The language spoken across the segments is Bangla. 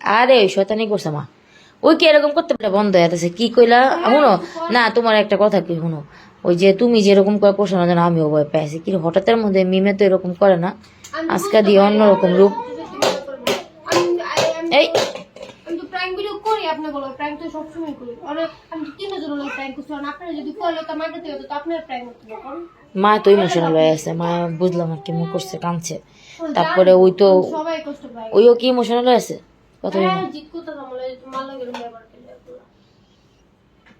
আরে ওই শয়তানি করছে মা। ওই কি এরকম করতে পারে? বন্ধ হয়ে আছে কি কইলা? শুনো না তোমার একটা কথা কি শুনো ওই যে তুমি যেরকম করে করছ না যেন আমিও ভয় পেয়েছি কি হঠাৎের মধ্যে মিমে তো এরকম করে না। আজকে দিয়ে অন্যরকম রূপ। এই আমি তো প্র্যাঙ্ক ভিডিও করি প্র্যাঙ্ক তো সবসময় করি। অনেক আমি তো তিনজন লোক প্র্যাঙ্ক করছি আপনারা যদি করলে তো আমার থেকে তো আপনার প্র্যাঙ্ক করতে পারেন মা তো ইমোশনাল হয়ে আছে মা বুঝলাম আর কি মুখ করছে কাঁদছে। তারপরে ওই তো সবাই কষ্ট পায় ওইও কি ইমোশনাল হয়ে আছে? কথা হ্যাঁ জিত করতে মালা।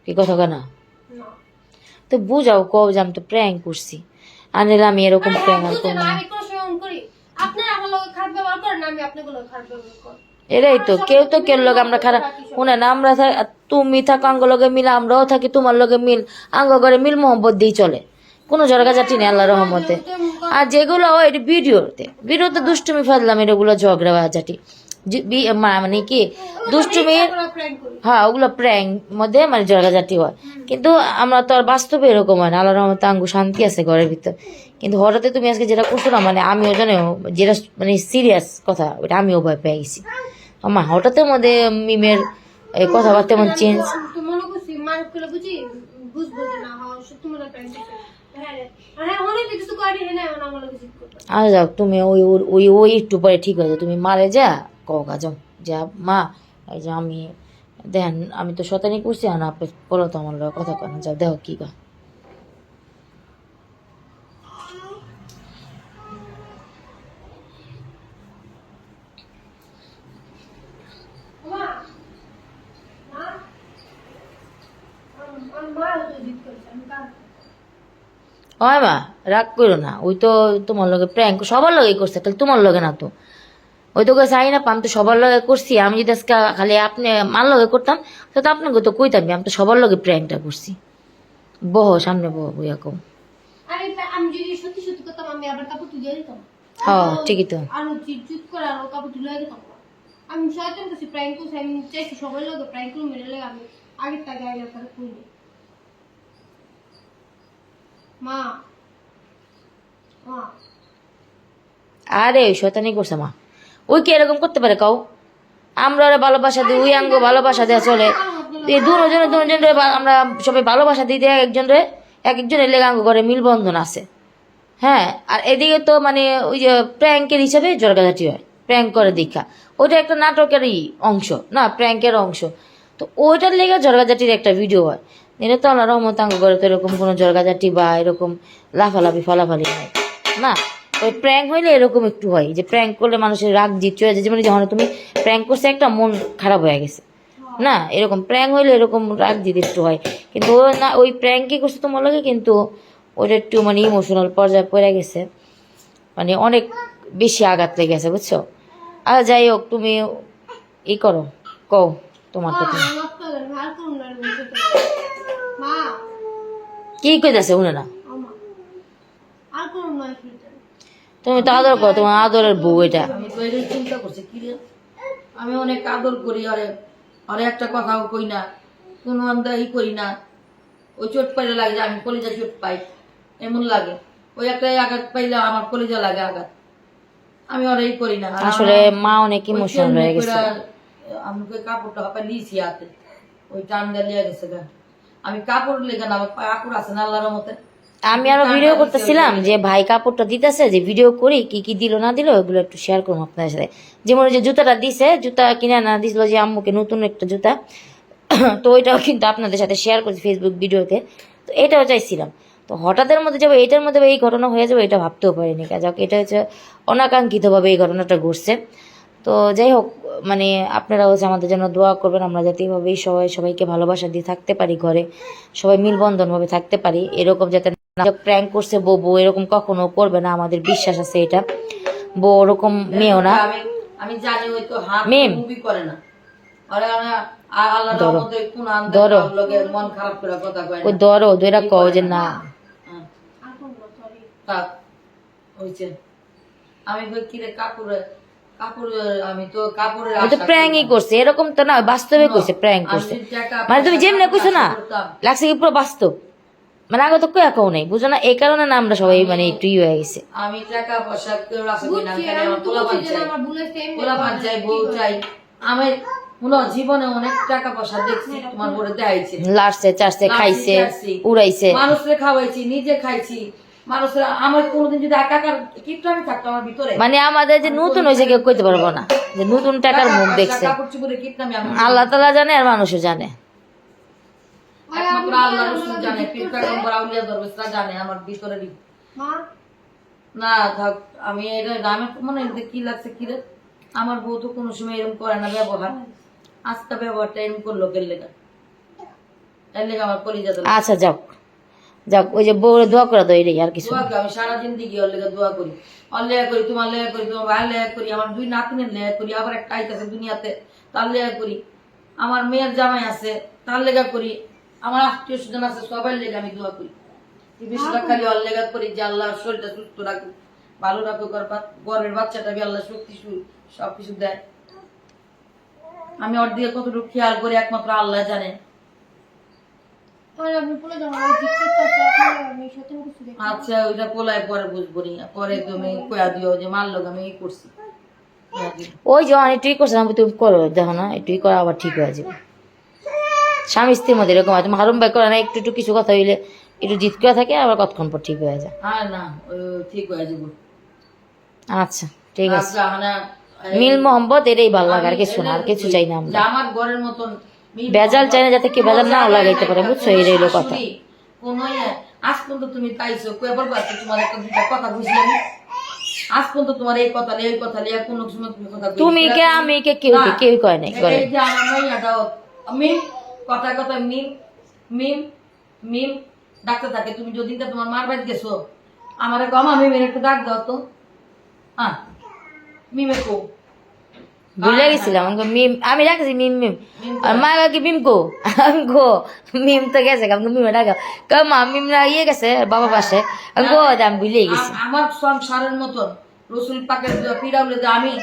কি। কথা কেনা তো বুঝাও কও যে আমি তো প্র্যাঙ্ক করছি। আনিলে আমি এরকম প্র্যাঙ্ক আর করি। আপনার আমার লগে খারাপ ব্যবহার করেন আমি আপনার লগে খারাপ ব্যবহার করি। এরাই তো, কেউ তো কেউ লোক আমরা খারাপ? শুনে না, আমরা তুমি থাকো আঙ্গ লগে মিল, আমরাও থাকি, তোমার লগে মিল। আঙ্গ করে মিল মোহব্বত দিয়ে চলে। কোনো জরগাজাটি নেই আল্লাহ রহমতে। আর যেগুলো এটা ভিডিওতে। ভিডিওতে দুষ্টুমি ফেললাম এগুলো ঝগড়া বাজাটি যে- মানে কি? দুষ্টুমির হ্যাঁ ওগুলো প্র্যাঙ্ক মধ্যে মানে জরগাজাটি হয়। কিন্তু আমরা তো আর বাস্তবে এরকম হয় না। আল্লাহ রহমতে আঙ্গু শান্তি আছে ঘরের ভিতর। কিন্তু হঠাৎ তুমি আজকে যেটা করছ না মানে আমিও জানো, যেটা মানে সিরিয়াস কথা ওটা আমিও ভয় পেয়ে গেছি। আমার হঠাৎের মধ্যে মিমের কথাবার্তা এমন চেঞ্জ না। আর না যাও তুমি ওই ওই ওই একটু পরে ঠিক যাও। তুমি মারে যা কাজ যা, মা, এই যে আমি, দেখেন, আমি তো শতানি করছি, আর আপনি বলো তো আমার কথা কেন যাও, দেখো কি গা মা মা আমার মা তো জিত করছে আমি কার হয় মা রাগ করো না। ওই তো তোমার লগে প্র্যাঙ্ক সবার লগে করছে তাহলে তোমার লগে না তো। ওই তো কইছে আই না আমি তো সবার লগে করছি আমি যদি আজকে খালি আপনি মার লগে করতাম তো তো আপনাকে তো কইতাম আমি তো সবার লগে প্র্যাঙ্কটা করছি। বহ সামনে বহ বইয়া কম আমি যদি সত্যি সত্যি করতাম আমি আবার কাপড় তুলে দিতাম। হ্যাঁ ঠিকই তো। আরও করে আরও কাপড় তুলে দিতাম। আমি শয়তান প্র্যাঙ্ক করছি আমি চাইছি প্র্যাঙ্ক করে মেরে লেগে আমি আগের টাকা আগে আরে ওই শয়তানি করছে মা। ওই কি এরকম করতে পারে কাউ? আমরা ওরা ভালোবাসা দিই, ওই আঙ্গ ভালোবাসা দেওয়া চলে। এই দুজনে দুজনে আমরা সবাই ভালোবাসা দিই এক একজন রে এক একজনের লেগে আঙ্গ করে মিলবন্ধন আছে। হ্যাঁ আর এদিকে তো মানে ওই যে প্র্যাঙ্কের হিসাবে জরগাঝাটি হয়, প্র্যাঙ্ক করে দীক্ষা। ওইটা একটা নাটকেরই অংশ, না, প্র্যাঙ্কের অংশ। তো ওইটার লেগে জরগাজাটির একটা ভিডিও হয়। এটা তো আল্লাহ রহমত আঙ্গ করে তো এরকম কোনো জরগাজাটি বা এরকম লাফালাফি ফালাফালি হয় না ওই প্র্যাঙ্ক হইলে এরকম একটু হয় যে প্র্যাঙ্ক করলে মানুষের রাগ জিত চলে যায়। যেমন যখন তুমি প্র্যাঙ্ক করছে একটা মন খারাপ হয়ে গেছে। না এরকম প্র্যাঙ্ক হইলে এরকম রাগ জিত একটু হয়। কিন্তু ও না ওই প্র্যাঙ্কই করছে তোমার লাগে কিন্তু ওটা একটু মানে ইমোশনাল পর্যায়ে পড়ে গেছে। মানে অনেক বেশি আঘাত লেগে গেছে বুঝছ? আর যাই হোক তুমি ই করো কও তোমার তো আর করুন না আমি যেতে। মা কি কইতাছে শুনে না? তুমি তো আদর করো তোমার আদরের বউ এটা। আমি চিন্তা করছি কি রে? আমি অনেক আদর করি আরে আরে একটা কথাও কই না কোনো আমরা ই করি না। ওই চোট পাইলে লাগে আমি কলিজা চোট পাই এমন লাগে। ওই একটা আঘাত পাইলে আমার কলিজা লাগে আঘাত। আমি ওরা ই করি না। আসলে মা অনেক ওই ইমোশনাল হয়ে গেছে। আমি কাপড়টা হাপা নিয়েছি হাতে। ওই টান্ডা লিয়ে গেছে গা। আমি কাপড় লেগে না কাপড় আছে না আল্লাহর মতে আমি আরও ভিডিও করতেছিলাম যে ভাই কাপড়টা দিতেছে যে ভিডিও করি কি কি দিল না দিল ওগুলো একটু শেয়ার করুন আপনাদের সাথে। যেমন যে জুতাটা দিছে জুতা কিনে না দিছিল যে আম্মুকে নতুন একটা জুতা। তো ওইটাও কিন্তু আপনাদের সাথে শেয়ার করছি ফেসবুক ভিডিওতে তো এটাও চাইছিলাম। তো হঠাৎের মধ্যে যাব এটার মধ্যে এই ঘটনা হয়ে যাবে এটা ভাবতেও পারিনি। কাজ এটা হচ্ছে অনাকাঙ্ক্ষিতভাবে এই ঘটনাটা ঘটছে। তো যাই হোক মানে আপনারা হচ্ছে আমাদের জন্য দোয়া করবেন আমরা যাতে এইভাবেই সবাই সবাইকে ভালোবাসা দিয়ে থাকতে পারি ঘরে সবাই মিলবন্ধনভাবে থাকতে পারি এরকম যাতে প্র্যাঙ্ক করছে বউ বউ এরকম কখনো করবে না আমাদের বিশ্বাস আছে এটা। বউ ওরকম মেয়েও না। আমি আমি জানি ওই তো হাত মেম। মুভি করে না। আরে আমি আ- আল্লাহর ধরো। ওই দুইটা কও যে না? আমি কই কি রে কাপড় প্র্যাঙ্কই করছে এরকম তো না বাস্তবে করছে প্র্যাঙ্ক করছে। মানে তুমি যেমনি কইছো না লাগছে কি পুরো বাস্তব? মানে আগে তো কেউ কেউ নেই বুঝো না এই কারণে না আমরা সবাই মানে একটু ই হয়ে গেছে। আমি টাকা পয়সা কেউ রাখা না আমি চাই। বউ চাই। জীবনে অনেক টাকা পয়সা দেখছি তোমার বলে দেখাইছে। লাড়ছে খাইছে উড়াইছে। মানুষরে খাওয়াইছি নিজে খাইছি। মানুষরা আমার কোনোদিন যদি একাকার কিটটা আমি থাকতো আমার ভিতরে মানে আমাদের যে নতুন হয়েছে কেউ কইতে পারব না। যে নতুন টাকার মুখ দেখছে। আল্লাহ তালা জানে আর মানুষও জানে। একমাত্র আল্লাহ রসুল জানে পিপকা নম্বর আউলিয়া দরবেশরা জানে আমার ভিতরে না থাক আমি এটা আমি মনে হয় যে কি লাগছে কি রে? আমার বউ তো কোনো সময় এরকম করে না ব্যবহার। আজকে ব্যবহারটা এরকম করল কেন লেগা এর লেগে আমার কলিজা আচ্ছা যাক যাক ওই যে বউরে দোয়া করে দেয় রে আর কিছু আমি সারা জিন্দিগি ওর লেগে দোয়া করি। ওর লেগা করি তোমার লেগা করি তোমার ভাইয়ের লেগা করি আমার দুই নাতনের লেগা করি আবার একটা আইতাছে দুনিয়াতে তার লেগা করি। আমার মেয়ের জামাই আছে তার লেগা করি। আমার আত্মীয় স্বজন আছে সবার লেগে আমি দোয়া করি। বিশেষটা খালি ওর লেগা করি যে আল্লাহ শরীরটা সুস্থ রাখুক ভালো রাখুক গর্বের বাচ্চাটা বি আল্লাহ শক্তি সু- সবকিছু দেয়। আমি ওর দিকে কতটুকু খেয়াল করি একমাত্র আল্লাহ জানে আর আপনি বলে যান আমার জিজ্ঞেস করতে আপনার আমি সত্যি কিছু দেখি আচ্ছা ওইটা পোলায় পরে বুঝব নি। পরে তুমি কয়া দিও যে মারলো আমি এই করছি। ওই যে অনেকটুই করছে আমি তুমি করো দেখো না একটুই করো আবার ঠিক হয়ে যাবে। স্বামী স্ত্রীর মধ্যে এরকম আছে হারুম ভাই করে না একটু একটু কিছু কথা হইলে একটু জিত করে থাকে আবার কতক্ষণ পর ঠিক হয়ে যায়। হ্যাঁ না ঠিক হয়ে যাব। আচ্ছা ঠিক আছে। আচ্ছা, এই- মিল মোহাম্মদ এটাই ভালো লাগে আর কিছু না আর কিছু চাই না আমরা। আমার ঘরের মতন বেজাল চাই না যাতে কেউ বেজাল নাও লাগাইতে পারে বুঝছ? এই রইল কথা। ইয়ে, আজ পর্যন্ত তুমি তাইছো তোমার একটা দুটা কথা বুঝি আমি। আজ পর্যন্ত তোমার এই কথা এই কথা লিয়ে কোনো সময় তুমি কথা তুমি কে আমি কে কেউ কে কেউ কয় নাই করে। এই যে আমার মাইয়াটাও মিম কথা কথা মিম মিম মিম ডাক্তার থাকে তুমি যদি তোমার মার বাড়ি গেছো আমার কম আমি মেরে একটু ডাক দাও তো। হ্যাঁ মিমে কো ভুলে গেছিলাম। আমি মিম আমি রাখছি মিম মিম আর মা কি মিম কো? আমি গো মিম তো গেছে আমি মিমে ডাকা। কই মা মিম না ইয়ে গেছে বাবা পাশে। আমি গো আমি ভুলে গেছি। আম- আমার সংসারের মতন। রসুল পাকের পিড়াউলে যে আমি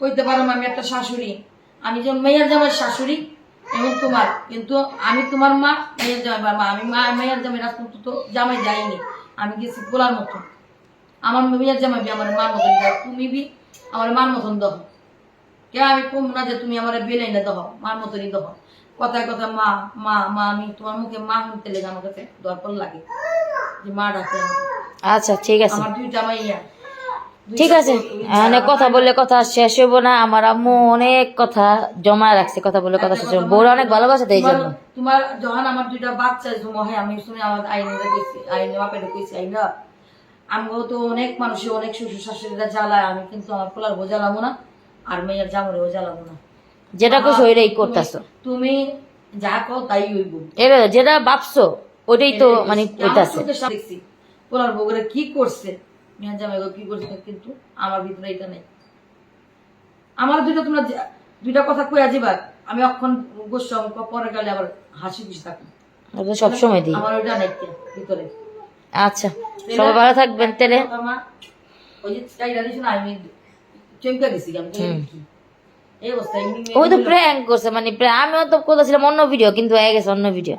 কইতে পারো আমি একটা শাশুড়ি। আমি যেমন মেয়ের জামাই শাশুড়ি এবং তোমার। কিন্তু আমি তোমার মা মেয়ের জামাই বা মা। আমি মা মেয়ের জামাই রাজপুত তো জামাই যাইনি। আমি গেছি পোলার মতন। আমার মেয়ের জামাই আমার মার মতন। তুমি বি আমার মার মতন দহ কে আমি কম না যে তুমি আমার বেলাই না দহ মার মতনই দহ কথায় কথা মা মা মা আমি তোমার মুখে মা শুনতে লেগে আমার কাছে দরকার লাগে যে মা ডাকে আচ্ছা ঠিক আছে। আমার দুইটা মাইয়া ঠিক আছে। কথা বললে কথা শেষ হইব না। আমার আম্মু অনেক কথা জমা রাখছে কথা বলে কথা শেষ হইব। বউরা অনেক ভালোবাসে জন্য। তোমার- যখন আমার দুইটা বাচ্চা জমা হয় আমি শুনে আমার আইনে কইছি আইনে বাপের কইছি আইনা। আমিও তো অনেক মানুষের অনেক শ্বশুর শাশুড়িরা জ্বালায় আমি কিন্তু আমার পোলার জ্বালাবো না। আর মেয়ের জামরেও জ্বালাবো না। যেটা ওইটাই করতেছো। তুমি যা কও তাই হইব। যেটা ভাবছ তো মানে দেখছি। পোলার কি করছে? জামাই কি করছে কিন্তু আমার ভিতরে এটা নেই। আমার দুইটা তোমরা দুইটা কথা কইয়া যাবা আমি অক্ষণ গোস্ব পরে গেলে আবার হাসি খুশি থাকি ওটা সবসময় দিই। আমার ওইটা নাই ভিতরে। আচ্ছা সবাই ভালো থাকবেন তাহলে। ওই যে আমি চমকে গেছি আমি এই অবস্থা ওই তো প্র্যাঙ্ক করছে মানে আমিও তো করেছিলাম অন্য ভিডিও কিন্তু হয়ে গেছে অন্য ভিডিও